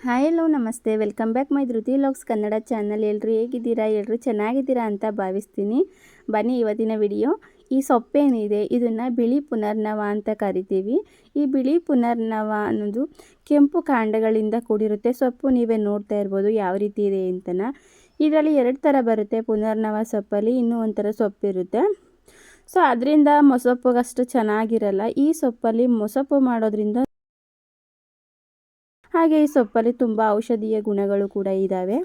Hi ಎಲ್ಲೋ ನಮಸ್ತೆ. Welcome back my Dhriti logs Kannada channel. ಎಲ್ಲರೂ ಹೇಗಿದ್ದೀರಾ ಎಲ್ಲರೂ ಚೆನ್ನಾಗಿದ್ದೀರಾ ಅಂತ ಭಾವಿಸ್ತೀನಿ. ಬನ್ನಿ ಇವತ್ತಿನ ವಿಡಿಯೋ. ಈ ಸೊಪ್ಪೇನಿದೆ, ಇದನ್ನು ಬಿಳಿ ಪುನರ್ನವ ಅಂತ ಕರಿತೀವಿ. ಈ ಬಿಳಿ ಪುನರ್ನವ ಅನ್ನೋದು ಕೆಂಪು ಕಾಂಡಗಳಿಂದ ಕೂಡಿರುತ್ತೆ. ಸೊಪ್ಪು ನೀವೇ ನೋಡ್ತಾ ಇರ್ಬೋದು, ಯಾವ ರೀತಿ ಇದೆ ಅಂತನ. ಇದರಲ್ಲಿ ಎರಡು ಥರ ಬರುತ್ತೆ. ಪುನರ್ನವ ಸೊಪ್ಪಲ್ಲಿ ಇನ್ನೂ ಒಂಥರ ಸೊಪ್ಪಿರುತ್ತೆ. ಸೊ, ಅದರಿಂದ ಮೊಸೊಪ್ಪಗಷ್ಟು ಚೆನ್ನಾಗಿರಲ್ಲ. ಈ ಸೊಪ್ಪಲ್ಲಿ ಮೊಸೊಪ್ಪು ಮಾಡೋದ್ರಿಂದ ಹಾಗೆ ಈ ಸೊಪ್ಪಲ್ಲಿ ತುಂಬ ಔಷಧೀಯ ಗುಣಗಳು ಕೂಡ ಇದ್ದಾವೆ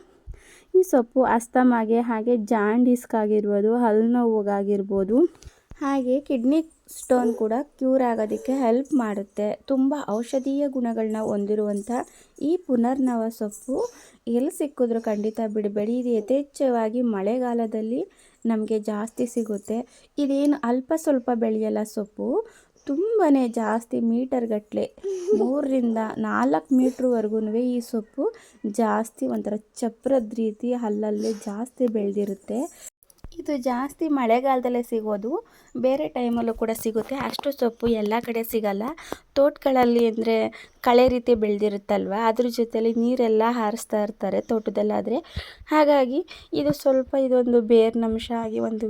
ಈ ಸೊಪ್ಪು ಅಸ್ತಮಾಗೆ, ಹಾಗೆ ಜಾಂಡೀಸ್ಗಾಗಿರ್ಬೋದು ಹಲ್ಲು ನೋವಿಗಾಗಿರ್ಬೋದು, ಹಾಗೆ ಕಿಡ್ನಿ ಸ್ಟೋನ್ ಕೂಡ ಕ್ಯೂರ್ ಆಗೋದಕ್ಕೆ ಹೆಲ್ಪ್ ಮಾಡುತ್ತೆ. ತುಂಬ ಔಷಧೀಯ ಗುಣಗಳನ್ನ ಹೊಂದಿರುವಂಥ ಈ ಪುನರ್ನವ ಸೊಪ್ಪು ಎಲ್ಲಿ ಸಿಕ್ಕಿದ್ರು ಖಂಡಿತ ಬಿಡಬೇಡಿ ಇದು ಯಥೇಚ್ಛವಾಗಿ ಮಳೆಗಾಲದಲ್ಲಿ ನಮಗೆ ಜಾಸ್ತಿ ಸಿಗುತ್ತೆ. ಇದೇನು ಅಲ್ಪ ಸ್ವಲ್ಪ ಬೆಳೆಯಲ್ಲ ಸೊಪ್ಪು. ತುಂಬಾ ಜಾಸ್ತಿ ಮೀಟರ್ಗಟ್ಟಲೆ ಮೂರರಿಂದ ನಾಲ್ಕು ಮೀಟ್ರ್ವರೆಗೂ ಈ ಸೊಪ್ಪು ಜಾಸ್ತಿ ಒಂಥರ ಚಪ್ರದ ರೀತಿ ಅಲ್ಲಲ್ಲಿ ಜಾಸ್ತಿ ಬೆಳೆದಿರುತ್ತೆ. ಇದು ಜಾಸ್ತಿ ಮಳೆಗಾಲದಲ್ಲೇ ಸಿಗೋದು, ಬೇರೆ ಟೈಮಲ್ಲೂ ಕೂಡ ಸಿಗುತ್ತೆ. ಅಷ್ಟು ಸೊಪ್ಪು ಎಲ್ಲ ಕಡೆ ಸಿಗಲ್ಲ. ತೋಟಗಳಲ್ಲಿ ಅಂದರೆ ಕಳೆ ರೀತಿ ಬೆಳೆದಿರುತ್ತಲ್ವ, ಅದ್ರ ಜೊತೆಯಲ್ಲಿ ನೀರೆಲ್ಲ ಹಾರಿಸ್ತಾ ಇರ್ತಾರೆ ತೋಟದಲ್ಲಾದರೆ. ಹಾಗಾಗಿ ಇದು ಸ್ವಲ್ಪ ಇದೊಂದು ಬೇರ್ನಂಶ ಆಗಿ ಒಂದು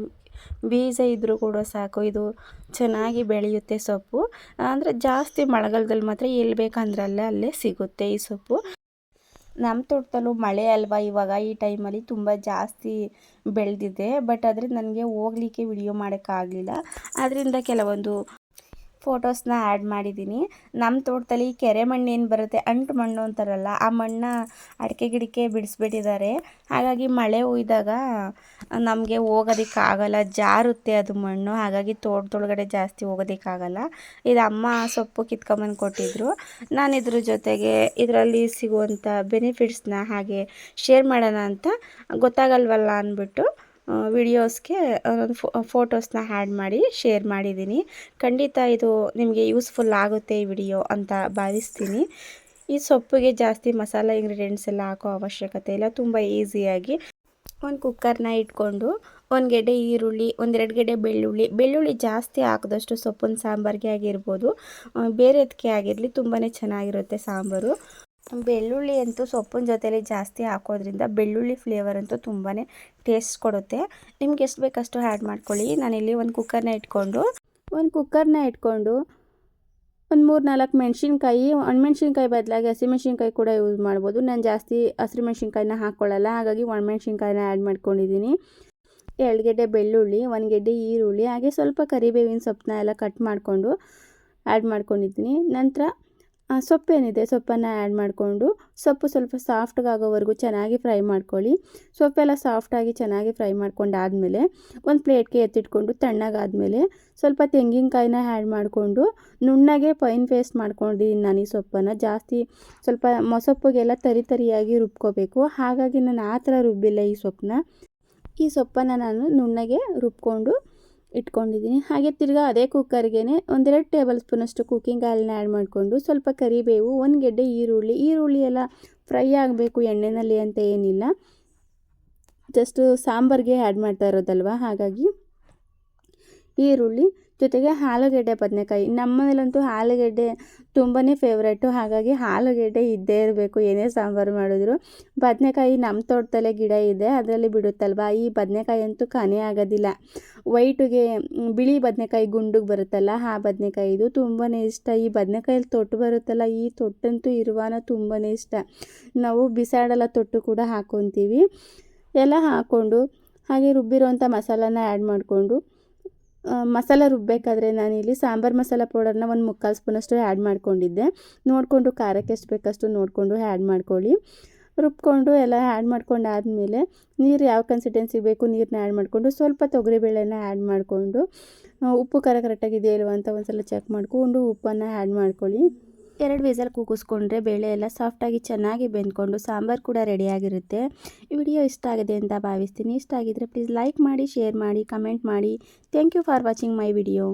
ಬೀಜ ಇದ್ದರೂ ಕೂಡ ಸಾಕು. ಇದು ಚೆನ್ನಾಗಿ ಬೆಳೆಯುತ್ತೆ ಸೊಪ್ಪು. ಅಂದರೆ ಜಾಸ್ತಿ ಮಳೆಗಾಲದಲ್ಲಿ ಮಾತ್ರ ಎಲ್ಲಿ ಬೇಕಂದ್ರಲ್ಲೇ ಅಲ್ಲೇ ಸಿಗುತ್ತೆ ಈ ಸೊಪ್ಪು. ನಮ್ಮ ತೋಟದಲ್ಲೂ ಮಳೆ ಅಲ್ವಾ ಇವಾಗ? ಈ ಟೈಮಲ್ಲಿ ತುಂಬ ಜಾಸ್ತಿ ಬೆಳೆದಿದೆ. ಬಟ್ ಆದರೆ ನನಗೆ ಹೋಗ್ಲಿಕ್ಕೆ ವಿಡಿಯೋ ಮಾಡೋಕ್ಕಾಗಲಿಲ್ಲ. ಅದರಿಂದ ಕೆಲವೊಂದು ಫೋಟೋಸ್ನ ಆ್ಯಡ್ ಮಾಡಿದ್ದೀನಿ ನಮ್ಮ ತೋಟದಲ್ಲಿ ಕೆರೆ ಮಣ್ಣು ಏನು ಬರುತ್ತೆ, ಅಂಟು ಮಣ್ಣು ಅಂತಾರಲ್ಲ, ಆ ಮಣ್ಣು ಅಡಿಕೆ ಗಿಡಕ್ಕೆ ಬಿಡಿಸ್ಬಿಟ್ಟಿದ್ದಾರೆ. ಹಾಗಾಗಿ ಮಳೆ ಹುಯ್ದಾಗ ನಮಗೆ ಹೋಗೋದಕ್ಕಾಗಲ್ಲ, ಜಾರುತ್ತೆ ಅದು ಮಣ್ಣು. ಹಾಗಾಗಿ ತೋಟದೊಳಗಡೆ ಜಾಸ್ತಿ ಹೋಗೋದಕ್ಕಾಗಲ್ಲ. ಇದು ಅಮ್ಮ ಸೊಪ್ಪು ಕಿತ್ಕೊಂಬಂದು ಕೊಟ್ಟಿದ್ರು. ನಾನು ಇದ್ರ ಜೊತೆಗೆ ಇದರಲ್ಲಿ ಸಿಗುವಂಥ ಬೆನಿಫಿಟ್ಸ್ನ ಹಾಗೆ ಶೇರ್ ಮಾಡೋಣ ಅಂತ ಗೊತ್ತಾಗಲ್ವಲ್ಲ ಅಂದ್ಬಿಟ್ಟು ವಿಡಿಯೋಸ್ಗೆ ಫೋಟೋಸ್ನ ಆ್ಯಡ್ ಮಾಡಿ ಶೇರ್ ಮಾಡಿದ್ದೀನಿ ಖಂಡಿತ ಇದು ನಿಮಗೆ ಯೂಸ್ಫುಲ್ ಆಗುತ್ತೆ ಈ ವಿಡಿಯೋ ಅಂತ ಭಾವಿಸ್ತೀನಿ. ಈ ಸೊಪ್ಪಿಗೆ ಜಾಸ್ತಿ ಮಸಾಲ ಇಂಗ್ರೀಡಿಯೆಂಟ್ಸ್ ಎಲ್ಲ ಹಾಕೋ ಅವಶ್ಯಕತೆ ಇಲ್ಲ. ತುಂಬ ಈಸಿಯಾಗಿ ಒಂದು ಕುಕ್ಕರ್ನ ಇಟ್ಕೊಂಡು, ಒಂದು ಗೆಡ್ಡೆ ಈರುಳ್ಳಿ ಒಂದೆರಡು ಗೆಡ್ಡೆ ಬೆಳ್ಳುಳ್ಳಿ. ಬೆಳ್ಳುಳ್ಳಿ ಜಾಸ್ತಿ ಹಾಕಿದಷ್ಟು ಸೊಪ್ಪಿನ ಸಾಂಬಾರಿಗೆ ಆಗಿರ್ಬೋದು. ಬೇರೆದಕ್ಕೆ ಆಗಿರಲಿ ತುಂಬಾ ಚೆನ್ನಾಗಿರುತ್ತೆ ಸಾಂಬಾರು. ಬೆಳ್ಳುಳ್ಳಿ ಅಂತೂ ಸೊಪ್ಪಿನ ಜೊತೆಯಲ್ಲಿ ಜಾಸ್ತಿ ಹಾಕೋದ್ರಿಂದ ಬೆಳ್ಳುಳ್ಳಿ ಫ್ಲೇವರ್ ಅಂತೂ ತುಂಬಾ ಟೇಸ್ಟ್ ಕೊಡುತ್ತೆ. ನಿಮ್ಗೆ ಎಷ್ಟು ಬೇಕಷ್ಟು ಆ್ಯಡ್ ಮಾಡ್ಕೊಳ್ಳಿ. ನಾನಿಲ್ಲಿ ಒಂದು ಕುಕ್ಕರ್ನ ಇಟ್ಕೊಂಡು, ಒಂದು ಕುಕ್ಕರ್ನ ಇಟ್ಕೊಂಡು ಒಂದು ಮೂರು ನಾಲ್ಕು ಮೆಣಸಿನ್ಕಾಯಿ ಒಣಮೆಣ್ಸಿನ್ಕಾಯಿ ಬದಲಾಗಿ ಹಸಿಮೆಣ್ಸಿನ್ಕಾಯಿ ಕೂಡ ಯೂಸ್ ಮಾಡ್ಬೋದು. ನಾನು ಜಾಸ್ತಿ ಹಸಿರು ಮೆಣಸಿನ್ಕಾಯಿನ ಹಾಕ್ಕೊಳ್ಳಲ್ಲ ಹಾಗಾಗಿ ಒಣಮೆಣ್ಸಿನ್ಕಾಯಿನ ಆ್ಯಡ್ ಮಾಡ್ಕೊಂಡಿದ್ದೀನಿ ಎರಡು ಬೆಳ್ಳುಳ್ಳಿ, ಒಂದು ಗೆಡ್ಡೆ ಈರುಳ್ಳಿ, ಹಾಗೆ ಸ್ವಲ್ಪ ಕರಿಬೇವಿನ ಸೊಪ್ಪನ್ನ ಎಲ್ಲ ಕಟ್ ಮಾಡಿಕೊಂಡು ಆ್ಯಡ್ ಮಾಡ್ಕೊಂಡಿದ್ದೀನಿ ನಂತರ ಸೊಪ್ಪೇನಿದೆ, ಸೊಪ್ಪನ್ನು ಆ್ಯಡ್ ಮಾಡಿಕೊಂಡು ಸೊಪ್ಪು ಸ್ವಲ್ಪ ಸಾಫ್ಟ್ಗಾಗೋವರೆಗೂ ಚೆನ್ನಾಗಿ ಫ್ರೈ ಮಾಡ್ಕೊಳ್ಳಿ. ಸೊಪ್ಪೆಲ್ಲ ಸಾಫ್ಟಾಗಿ ಚೆನ್ನಾಗಿ ಫ್ರೈ ಮಾಡ್ಕೊಂಡಾದಮೇಲೆ ಒಂದು ಪ್ಲೇಟ್ಗೆ ಎತ್ತಿಟ್ಕೊಂಡು ತಣ್ಣಗಾದಮೇಲೆ ಸ್ವಲ್ಪ ತೆಂಗಿನಕಾಯಿನ ಆ್ಯಡ್ ಮಾಡಿಕೊಂಡು ನುಣ್ಣಗೆ ಫೈನ್ ಪೇಸ್ಟ್ ಮಾಡ್ಕೊಂಡು ನಾನು ಈ ಸೊಪ್ಪನ್ನು. ಜಾಸ್ತಿ ಸ್ವಲ್ಪ ಮೊಸೊಪ್ಪಿಗೆಲ್ಲ ತರಿ ತರಿಯಾಗಿ ರುಬ್ಕೋಬೇಕು. ಹಾಗಾಗಿ ನಾನು ಆ ಥರ ರುಬ್ಬಿಲ್ಲ ಈ ಸೊಪ್ಪನ್ನ. ಈ ಸೊಪ್ಪನ್ನು ನಾನು ನುಣ್ಣಗೆ ರುಬ್ಕೊಂಡು ಇಟ್ಕೊಂಡಿದ್ದೀನಿ. ಹಾಗೆ ತಿರ್ಗಾ ಅದೇ ಕುಕ್ಕರ್ಗೆ ಒಂದೆರಡು ಟೇಬಲ್ ಸ್ಪೂನಷ್ಟು ಕುಕ್ಕಿಂಗ್ ಆಯಿಲ್ನ ಆ್ಯಡ್ ಮಾಡಿಕೊಂಡು ಸ್ವಲ್ಪ ಕರಿಬೇವು, ಒಂದು ಗೆಡ್ಡೆ ಈರುಳ್ಳಿ ಈರುಳ್ಳಿ ಎಲ್ಲ ಫ್ರೈ ಆಗಬೇಕು ಎಣ್ಣೆಯಲ್ಲಿ ಅಂತ ಏನಿಲ್ಲ. ಜಸ್ಟು ಸಾಂಬಾರಿಗೆ ಆ್ಯಡ್ ಮಾಡ್ತಾ ಇರೋದಲ್ವ? ಹಾಗಾಗಿ ಈರುಳ್ಳಿ, ಜೊತೆಗೆ ಆಲೂಗೆಡ್ಡೆ ಬದನೆಕಾಯಿ. ನಮ್ಮನೇಲಂತೂ ಆಲೂಗೆಡ್ಡೆ ತುಂಬಾ ಫೇವ್ರೇಟು ಹಾಗಾಗಿ ಆಲೂಗೆಡ್ಡೆ ಇದ್ದೇ ಇರಬೇಕು, ಏನೇ ಸಾಂಬಾರು ಮಾಡಿದ್ರು. ಬದನೆಕಾಯಿ ನಮ್ಮ ತೋಟದಲ್ಲೇ ಗಿಡ ಇದೆ, ಅದರಲ್ಲಿ ಬಿಡುತ್ತಲ್ವ? ಈ ಬದನೆಕಾಯಿ ಅಂತೂ ಕನೆ ಆಗೋದಿಲ್ಲ. ವೈಟಿಗೆ ಬಿಳಿ ಬದನೆಕಾಯಿ ಗುಂಡಿಗೆ ಬರುತ್ತಲ್ಲ, ಆ ಬದನೆಕಾಯಿ ಇದು ತುಂಬಾ ಇಷ್ಟ. ಈ ಬದನೆಕಾಯಲ್ಲಿ ತೊಟ್ಟು ಬರುತ್ತಲ್ಲ, ಈ ತೊಟ್ಟಂತೂ ಇರುವಾನ ತುಂಬಾ ಇಷ್ಟ. ನಾವು ಬಿಸಾಡಲ್ಲ ತೊಟ್ಟು ಕೂಡ ಹಾಕ್ಕೊತೀವಿ ಎಲ್ಲ ಹಾಕ್ಕೊಂಡು ಹಾಗೆ ರುಬ್ಬಿರೋಂಥ ಮಸಾಲಾನ ಆ್ಯಡ್ ಮಾಡಿಕೊಂಡು ಮಸಾಲ ರುಬ್ಬಬೇಕಾದ್ರೆ ನಾನಿಲ್ಲಿ ಸಾಂಬಾರು ಮಸಾಲ ಪೌಡರ್ನ ಒಂದು ಮುಕ್ಕಾಲು ಸ್ಪೂನಷ್ಟು ಆ್ಯಡ್ ಮಾಡ್ಕೊಂಡಿದ್ದೆ. ನೋಡಿಕೊಂಡು ಖಾರಕ್ಕೆ ಎಷ್ಟು ಬೇಕಷ್ಟು ನೋಡಿಕೊಂಡು ಆ್ಯಡ್ ಮಾಡ್ಕೊಳ್ಳಿ. ರುಬ್ಕೊಂಡು ಎಲ್ಲ ಆ್ಯಡ್ ಮಾಡ್ಕೊಂಡಾದಮೇಲೆ ನೀರು ಯಾವ ಕನ್ಸಿಸ್ಟೆನ್ಸಿ ಬೇಕು ನೀರನ್ನ ಆ್ಯಡ್ ಮಾಡಿಕೊಂಡು ಸ್ವಲ್ಪ ತೊಗರಿಬೇಳೆನ ಆ್ಯಡ್ ಮಾಡಿಕೊಂಡು ಉಪ್ಪು ಖಾರ ಕರೆಕ್ಟಾಗಿದೆಯಲ್ವ ಅಂತ ಒಂದು ಸಲ ಚೆಕ್ ಮಾಡಿಕೊಂಡು ಉಪ್ಪನ್ನು ಆ್ಯಡ್ ಮಾಡ್ಕೊಳ್ಳಿ. ಎರಡು ವಿಸಲ್ ಕೂಗಿಸ್ಕೊಂಡ್ರೆ ಬೇಳೆ ಎಲ್ಲ ಸಾಫ್ಟಾಗಿ ಚೆನ್ನಾಗಿ ಬೆಂದ್ಕೊಂಡು ಸಾಂಬಾರು ಕೂಡ ರೆಡಿಯಾಗಿರುತ್ತೆ ಈ ವಿಡಿಯೋ ಇಷ್ಟ ಆಗಿದೆ ಅಂತ ಭಾವಿಸ್ತೀನಿ. ಇಷ್ಟ ಆಗಿದ್ದರೆ ಪ್ಲೀಸ್ ಲೈಕ್ ಮಾಡಿ ಶೇರ್ ಮಾಡಿ ಕಮೆಂಟ್ ಮಾಡಿ. Thank you for watching my video